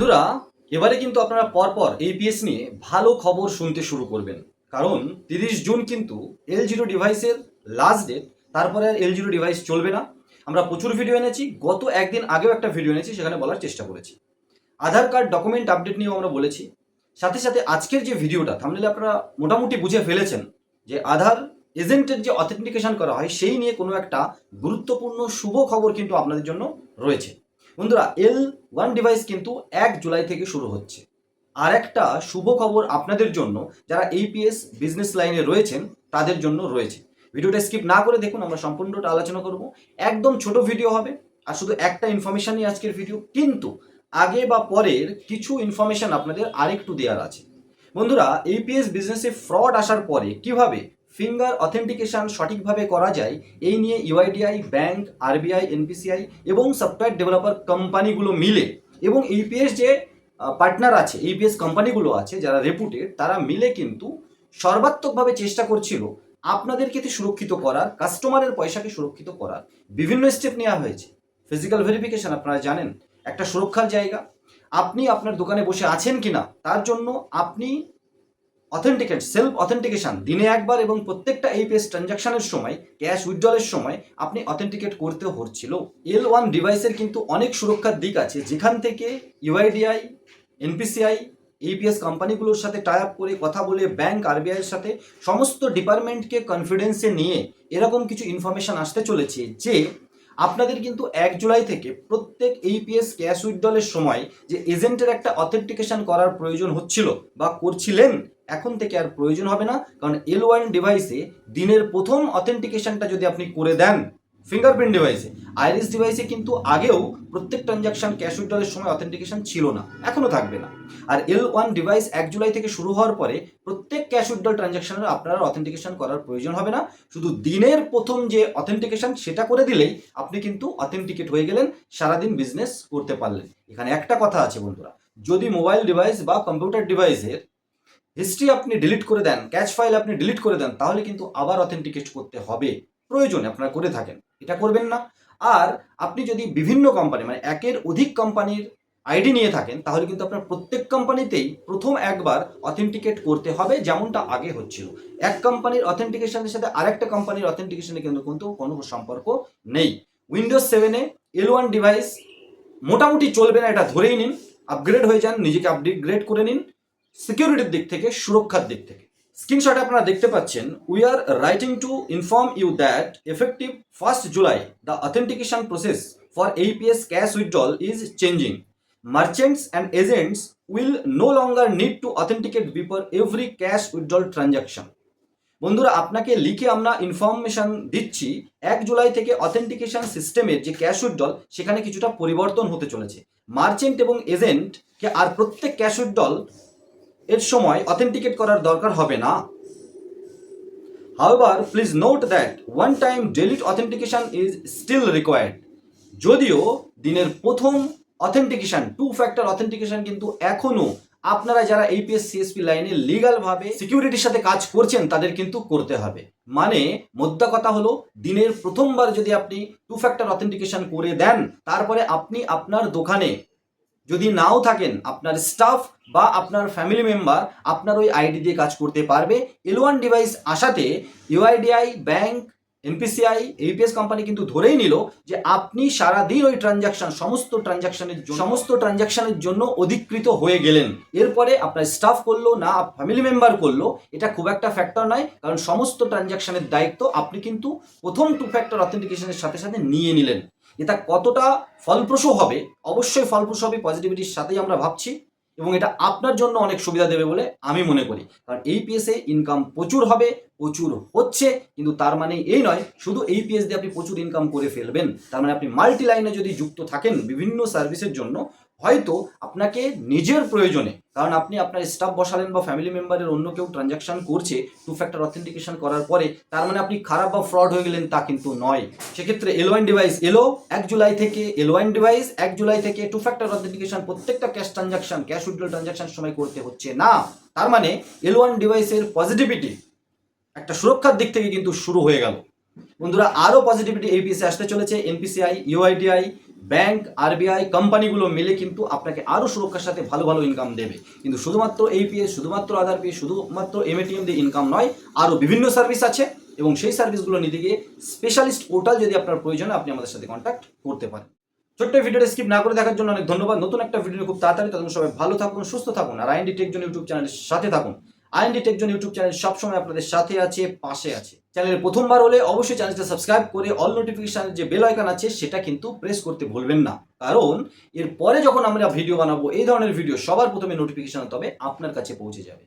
বন্ধুরা, এবারে কিন্তু আপনারা পরপর এপিএস নিয়ে ভালো খবর শুনতে শুরু করবেন। কারণ তিরিশ জুন কিন্তু এল জিরো ডিভাইসের লাস্ট ডেট তারপরে আর এল জিরো ডিভাইস চলবে না। আমরা প্রচুর ভিডিও এনেছি, গত একদিন আগেও একটা ভিডিও এনেছি, সেখানে বলার চেষ্টা করেছি। আধার কার্ড ডকুমেন্ট আপডেট নিয়েও আমরা বলেছি। সাথে সাথে আজকের যে ভিডিওটা থামলে আপনারা মোটামুটি বুঝে ফেলেছেন যে আধার এজেন্টের যে অথেন্টিকেশন করা হয়, সেই নিয়ে কোনো একটা গুরুত্বপূর্ণ শুভ খবর কিন্তু আপনাদের জন্য রয়েছে। বন্ধুরা এল ওয়ান ডিভাইস কিন্তু এক জুলাই থেকে শুরু হচ্ছে। আর একটা শুভ খবর আপনাদের জন্য, যারা এইপিএস বিজনেস লাইনে রয়েছেন, তাদের জন্য রয়েছে। ভিডিওটা স্কিপ না করে দেখুন, আমরা সম্পূর্ণটা আলোচনা করব। একদম ছোট ভিডিও হবে, আর শুধু একটা ইনফরমেশনই আজকের ভিডিও কিন্তু আগে বা পরের কিছু ইনফরমেশন আপনাদের আরেকটু দেওয়ার আছে। বন্ধুরা এইপিএস বিজনেসে ফ্রড আসার পরে কীভাবে ফিঙ্গার অথেন্টিকেশন সঠিকভাবে করা যায়, এই নিয়ে ইউআইডিআই, ব্যাংক, আরবিআই এনপিসিআই এবং সফটওয়্যার ডেভেলপার কোম্পানিগুলো মিলে এবং ইউপিএস যে পার্টনার আছে, ইউপিএস কোম্পানিগুলো আছে যারা রেপুটেড, তারা মিলে কিন্তু সর্বাত্মকভাবে চেষ্টা করছিল আপনাদেরকে তো সুরক্ষিত করার, কাস্টমারের পয়সাকে সুরক্ষিত করার। বিভিন্ন স্টেপ নেওয়া হয়েছে। ফিজিক্যাল ভেরিফিকেশন আপনারা জানেন, একটা সুরক্ষার জায়গা। আপনি আপনার দোকানে বসে আছেন কিনা, তার জন্য আপনি অথেন্টিকেট সেলফ অথেন্টিকেশন দিনে একবার এবং প্রত্যেকটা এইপিএস ট্রানজাকশনের সময় ক্যাশ উইথড্রলের সময় আপনি অথেন্টিকেট করতে হচ্ছিল। এল ওয়ান ডিভাইসের কিন্তু অনেক সুরক্ষার দিক আছে। যেখান থেকে ইউআইডিআই এনপিসিআই ইপিএস কোম্পানিগুলোর সাথে টাই আপ করে কথা বলে ব্যাংক আরবিআইয়ের সাথে সমস্ত ডিপার্টমেন্টকে কনফিডেন্সে নিয়ে এরকম কিছু ইনফরমেশন আসতে চলেছে যে আপনাদের কিন্তু এক জুলাই থেকে প্রত্যেক এইপিএস ক্যাশ উইথড্রলের সময় যে এজেন্টের একটা অথেন্টিকেশন করার প্রয়োজন হচ্ছিল বা করছিলেন, এখন থেকে আর প্রয়োজন হবে না। কারণ এল ওয়ান ডিভাইসে দিনের প্রথম অথেন্টিকেশনটা যদি আপনি করে দেন ফিঙ্গারপ্রিন্ট ডিভাইসে আইরিস ডিভাইসে কিন্তু আগেও প্রত্যেক ট্রানজাকশন ক্যাশ উইথড্রলের সময় অথেন্টিকেশন ছিল না, এখনও থাকবে না। আর এল ওয়ান ডিভাইস এক জুলাই থেকে শুরু হওয়ার পরে প্রত্যেক ক্যাশ উইথড্রল ট্রানজাকশনের আপনার অথেন্টিকেশন করার প্রয়োজন হবে না। শুধু দিনের প্রথম যে অথেন্টিকেশন সেটা করে দিলেই আপনি কিন্তু অথেন্টিকেট হয়ে গেলেন, সারাদিন বিজনেস করতে পারলেন। এখানে একটা কথা আছে বন্ধুরা, যদি মোবাইল ডিভাইস বা কম্পিউটার ডিভাইসের হিস্ট্রি আপনি ডিলিট করে দেন ক্যাচ ফাইল আপনি ডিলিট করে দেন, তাহলে কিন্তু আবার অথেন্টিকেট করতে হবে। প্রয়োজনে আপনারা করে থাকেন। এটা করবেন না। আর আপনি যদি বিভিন্ন কোম্পানি মানে একের অধিক কোম্পানির আইডি নিয়ে থাকেন, তাহলে কিন্তু আপনার প্রত্যেক কোম্পানিতেই প্রথম একবার অথেন্টিকেট করতে হবে, যেমনটা আগে হচ্ছিল। এক কোম্পানির অথেন্টিকেশনের সাথে আরেকটা কোম্পানির অথেন্টিকেশনে কিন্তু কিন্তু কোনো সম্পর্ক নেই। উইন্ডোজ সেভেনে এল ওয়ান ডিভাইস মোটামুটি চলবে না, এটা ধরেই নিন। আপগ্রেড হয়ে যান, নিজেকে আপগ্রেড করে নিন। সিকিউরিটির দিক থেকে, সুরক্ষার দিক থেকে। স্ক্রিনশটে আপনারা দেখতে পাচ্ছেন। We are writing to inform you that effective first July the authentication process for AePS cash withdrawal is changing merchants and agents will no longer need to authenticate before every cash withdrawal transaction বন্ধুরা, আপনাকে লিখে আমরা information দিচ্ছি। এক July থেকে authentication সিস্টেমের যে cash withdrawal সেখানে কিছুটা পরিবর্তন হতে চলেছে। মার্চেন্ট এবং এজেন্টকে আর প্রত্যেক ক্যাশ উইথড্রল এর সময় অথেন্টিকেট করার দরকার হবে না। However please note that one time daily authentication is still required যদিও দিনের প্রথম অথেন্টিকেশন টু ফ্যাক্টর অথেন্টিকেশন কিন্তু এখনও আপনারা যারা এইপিএস সিএসপি লাইনে লিগালভাবে সিকিউরিটির সাথে কাজ করছেন, তাদের কিন্তু করতে হবে। মানে মোদ্দা কথা হলো, দিনের প্রথমবার যদি আপনি টু ফ্যাক্টর অথেন্টিকেশন করে দেন, তারপরে আপনি আপনার দোকানে যদি নাও থাকেন, আপনার স্টাফ বা আপনার ফ্যামিলি মেম্বার আপনার ওই আইডি দিয়ে কাজ করতে পারবে। এল ওয়ান ডিভাইস আসাতে UIDAI bank NPCI AePS company কিন্তু ধরেই নিল যে আপনি সারাদিন ওই ট্রানজাকশন সমস্ত ট্রানজাকশনের সমস্ত ট্রানজাকশনের জন্য অধিকৃত হয়ে গেলেন। এরপরে আপনার স্টাফ করল না ফ্যামিলি মেম্বার করল, এটা খুব একটা ফ্যাক্টর নয়, কারণ সমস্ত ট্রানজাকশনের দায়িত্ব আপনি কিন্তু প্রথম টু ফ্যাক্টর অথেন্টিকেশনের সাথে সাথে নিয়ে নিলেন। এটা কতটা ফলপ্রসূ হবে? অবশ্যই ফলপ্রসূ হবে পজিটিভিটির সাথেই আমরা ভাবছি এবং এটা আপনার জন্য অনেক সুবিধা দেবে বলে আমি মনে করি। কারণ এই পিএসে ইনকাম প্রচুর হবে প্রচুর হচ্ছে, কিন্তু তার মানে এই নয়, শুধু এই পিএস দিয়ে আপনি প্রচুর ইনকাম করে ফেলবেন। তার মানে আপনি মাল্টি লাইনে যদি যুক্ত থাকেন বিভিন্ন সার্ভিসের জন্য, হয়তো আপনাকে নিজের প্রয়োজনে, কারণ আপনি আপনার স্টাফ বসালেন বা ফ্যামিলি মেম্বারের অন্য কেউ ট্রানজাকশন করছে টু ফ্যাক্টর অথেন্টিকেশন করার পরে, তার মানে আপনি খারাপ বা ফ্রড হয়ে গেলেন তা কিন্তু নয়। সেক্ষেত্রে এল ওয়ান ডিভাইস এলো, এক জুলাই থেকে এল ওয়ান ডিভাইস এক জুলাই থেকে টু ফ্যাক্টর অথেন্টিকেশন প্রত্যেকটা cash transaction cash withdrawal transaction সময় করতে হচ্ছে না। তার মানে এল ওয়ান ডিভাইসের পজিটিভিটি একটা সুরক্ষার দিক থেকে কিন্তু শুরু হয়ে গেল। বন্ধুরা, আরও পজিটিভিটি এই পিসে আসতে চলেছে। এনপিসিআই ইউআইডিআই ব্যাংক আরবিআই কোম্পানিগুলো মিলে কিন্তু আপনাকে আরও সুরক্ষার সাথে ভালো ভালো ইনকাম দেবে। কিন্তু শুধুমাত্র এইপিএস শুধুমাত্র আধার পি শুধুমাত্র এমএটিএম দিয়ে ইনকাম নয়, আরও বিভিন্ন সার্ভিস আছে এবং সেই সার্ভিসগুলো নিতে গিয়ে স্পেশালিস্ট পোর্টাল যদি আপনার প্রয়োজন আপনি আমাদের সাথে কন্ট্যাক্ট করতে পারেন। ছোট্ট ভিডিওটা স্কিপ না করে দেখার জন্য অনেক ধন্যবাদ। নতুন একটা ভিডিও খুব তাড়াতাড়ি তখন সবাই ভালো থাকুন, সুস্থ থাকুন আর আইএনডি টেকজন ইউটিউব চ্যানেলের সাথে থাকুন। আইএনডি টেকজন ইউটিউব চ্যানেল সবসময় আপনাদের সাথে আছে, পাশে আছে। চ্যানেলে প্রথমবার হলে অবশ্যই চ্যানেলটা সাবস্ক্রাইব করে অল নোটিফিকেশানের যে বেল আইকন আছে, সেটা কিন্তু প্রেস করতে ভুলবেন না। কারণ এর পরে যখন আমরা ভিডিও বানাবো, এই ধরনের ভিডিও সবার প্রথমে নোটিফিকেশন তবে আপনার কাছে পৌঁছে যাবে।